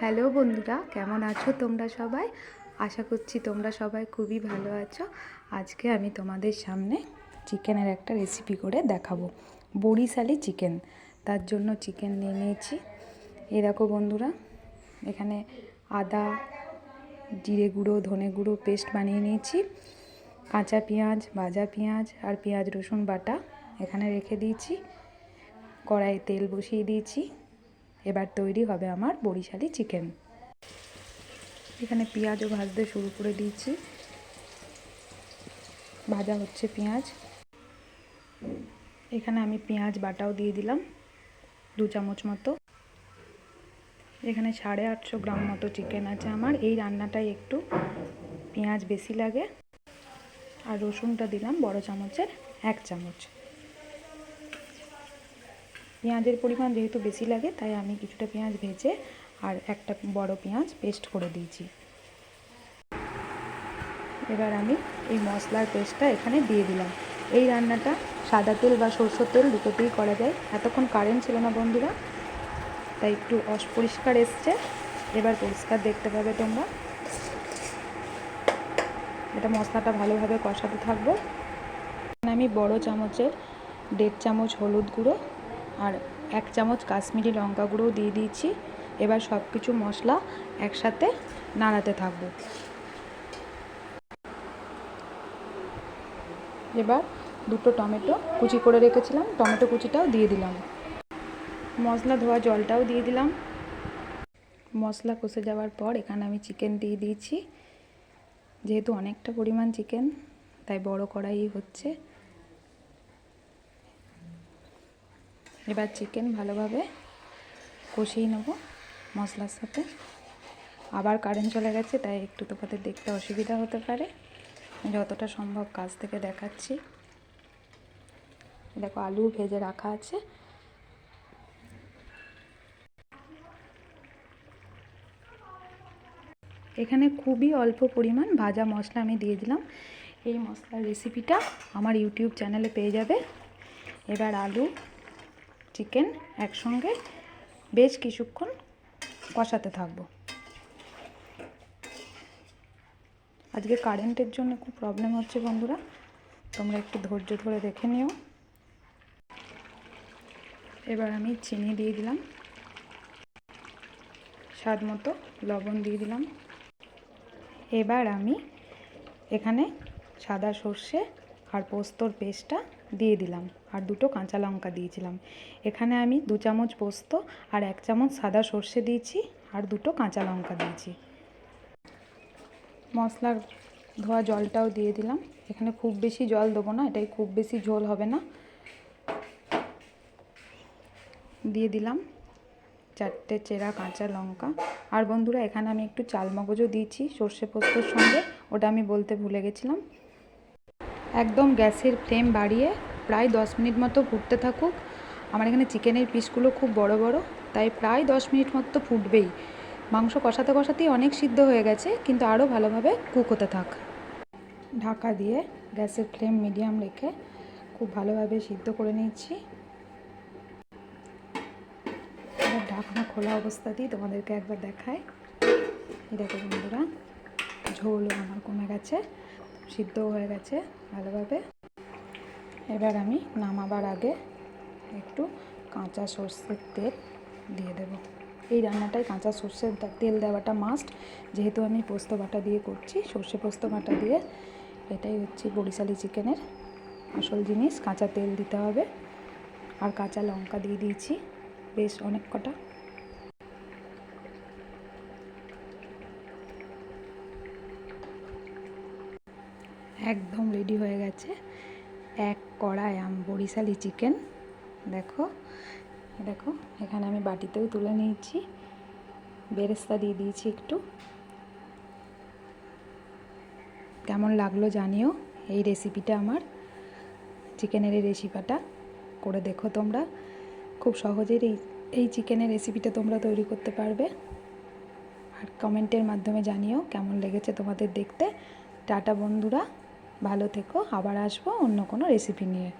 Hello বন্ধুরা, কেমন আছো তোমরা সবাই? আশা করছি তোমরা সবাই খুবই ভালো আছো। আজকে আমি তোমাদের সামনে চিকেনের একটা রেসিপি করে দেখাবো। বড়িশালি চিকেন, তার জন্য চিকেন নিয়ে নিয়েছি। এ দেখো বন্ধুরা, এখানে আদা, জিরে গুঁড়ো, ধনে গুঁড়ো পেস্ট বানিয়ে নিয়েছি। কাঁচা পেঁয়াজ, ভাজা পেঁয়াজ আর পেঁয়াজ রসুন বাটা এখানে রেখে দিয়েছি। কড়াইয়ে তেল বসিয়ে দিয়েছি। এবার তৈরি হবে আমার বরিশালি চিকেন। এখানে পেঁয়াজও ভাজতে শুরু করে দিয়েছি। ভাজা হচ্ছে পেঁয়াজ। এখানে আমি পেঁয়াজ বাটাও দিয়ে দিলাম দু চামচ মতো। এখানে সাড়ে আটশো গ্রাম মতো চিকেন আছে আমার। এই রান্নাটায় একটু পেঁয়াজ বেশি লাগে। আর রসুনটা দিলাম বড় চামচের এক চামচ। পেঁয়াজের পরিমাণ যেহেতু বেশি লাগে, তাই আমি কিছুটা পেঁয়াজ ভেজে আর একটা বড় পেঁয়াজ পেস্ট করে দিয়েছি। এবার আমি এই মশলার পেস্টটা এখানে দিয়ে দিলাম। এই রান্নাটা সাদা তেল বা সরষের তেল দুটোতেই করা যায়। এতক্ষণ কারেন্ট ছিল না বন্ধুরা, তাই একটু অপরিষ্কার এসছে। এবার পরিষ্কার দেখতে পাবে তোমরা। এটা মশলাটা ভালোভাবে কষাতে থাকব। আমি বড় চামচের দেড় চামচ হলুদ গুঁড়ো আর এক চামচ কাশ্মীরি লঙ্কা গুঁড়োও দিয়ে দিয়েছি। এবার সব কিছু মশলা একসাথে নাড়াতে থাকব। এবার দুটো টমেটো কুচি করে রেখেছিলাম, টমেটো কুচিটাও দিয়ে দিলাম। মশলা ধোয়া জলটাও দিয়ে দিলাম। মশলা কষে যাওয়ার পর এখানে আমি চিকেন দিয়ে দিয়েছি। যেহেতু অনেকটা পরিমাণ চিকেন, তাই বড় কড়াই হচ্ছে। এবার চিকেন ভালোভাবে কষিয়ে নেব মশলার সাথে। আবার কারেন্ট চলে গেছে, তাই একটু তোমাদের দেখতে অসুবিধা হতে পারে। যতটা সম্ভব কাছ থেকে দেখাচ্ছি। দেখো, আলু ভেজে রাখা আছে। এখানে খুবই অল্প পরিমাণ ভাজা মশলা আমি দিয়ে দিলাম। এই মশলার রেসিপিটা আমার ইউটিউব চ্যানেলে পেয়ে যাবে। এবার আলু চিকেন একসঙ্গে বেশ কিছুক্ষণ কষাতে থাকব। আজকে কারেন্টের জন্য খুব প্রবলেম হচ্ছে বন্ধুরা। তোমরা একটু ধৈর্য ধরে দেখে নিও। এবার আমি চিনি দিয়ে দিলাম। স্বাদ মতো লবণ দিয়ে দিলাম। এবার আমি এখানে সাদা সর্ষে আর পোস্তর পেস্টটা দিয়ে দিলাম। আর দুটো কাঁচা লঙ্কা দিয়েছিলাম। এখানে আমি দু চামচ পোস্ত আর এক চামচ সাদা সর্ষে দিয়েছি আর দুটো কাঁচা লঙ্কা দিয়েছি। মশলার ধোয়া জলটাও দিয়ে দিলাম। এখানে খুব বেশি জল দেবো না, এটাই খুব বেশি ঝোল হবে না। দিয়ে দিলাম চারটে চেরা কাঁচা লঙ্কা। আর বন্ধুরা, এখানে আমি একটু চালমগজও দিয়েছি সর্ষে পোস্তর সঙ্গে, ওটা আমি বলতে ভুলে গেছিলাম। একদম গ্যাসের ফ্লেম বাড়িয়ে প্রায় দশ মিনিট মতো ফুটতে থাকুক। আমার এখানে চিকেনের পিসগুলো খুব বড় বড়, তাই প্রায় দশ মিনিট মতো ফুটবেই। মাংস কষাতে, কষাতেই অনেক সিদ্ধ হয়ে গেছে, কিন্তু আরও ভালোভাবে কুক হতে থাক। ঢাকা দিয়ে গ্যাসের ফ্লেম মিডিয়াম রেখে খুব ভালোভাবে সিদ্ধ করে নিচ্ছি। ঢাকনা খোলা অবস্থাতেই তোমাদেরকে একবার দেখায় দেখো বন্ধুরা ঝোলও আমার কমে গেছে। সিদ্ধও হয়ে গেছে ভালোভাবে। এবার আমি নামাবার আগে একটু কাঁচা সর্ষের তেল দিয়ে দেব। এই রান্নাটায় কাঁচা সর্ষের তেল দেওয়াটা মাস্ট যেহেতু আমি পোস্ত বাটা দিয়ে করছি, সর্ষে পোস্ত বাটা দিয়ে এটাই হচ্ছে বরিশালি চিকেনের আসল জিনিস। কাঁচা তেল দিতে হবে। আর কাঁচা লঙ্কা দিয়ে দিয়েছি। বেশ অনেক কটা একদম রেডি হয়ে গেছে। এক কড়াই আম, বরিশালি চিকেন দেখো দেখো, এখানে আমি বাটিতেও তুলে নিয়েছি। বেরেস্তা দিয়ে দিয়েছি একটু। কেমন লাগল জানিও এই রেসিপিটা আমার। চিকেনের এই রেসিপিটা করে দেখো তোমরা। খুব সহজেই এই এই চিকেনের রেসিপিটা তোমরা তৈরি করতে পারবে। আর কমেন্টের মাধ্যমে জানিও কেমন লেগেছে তোমাদের দেখতে। টাটা বন্ধুরা। ভালো থেকো আবার আসব অন্য কোনো রেসিপি নিয়ে।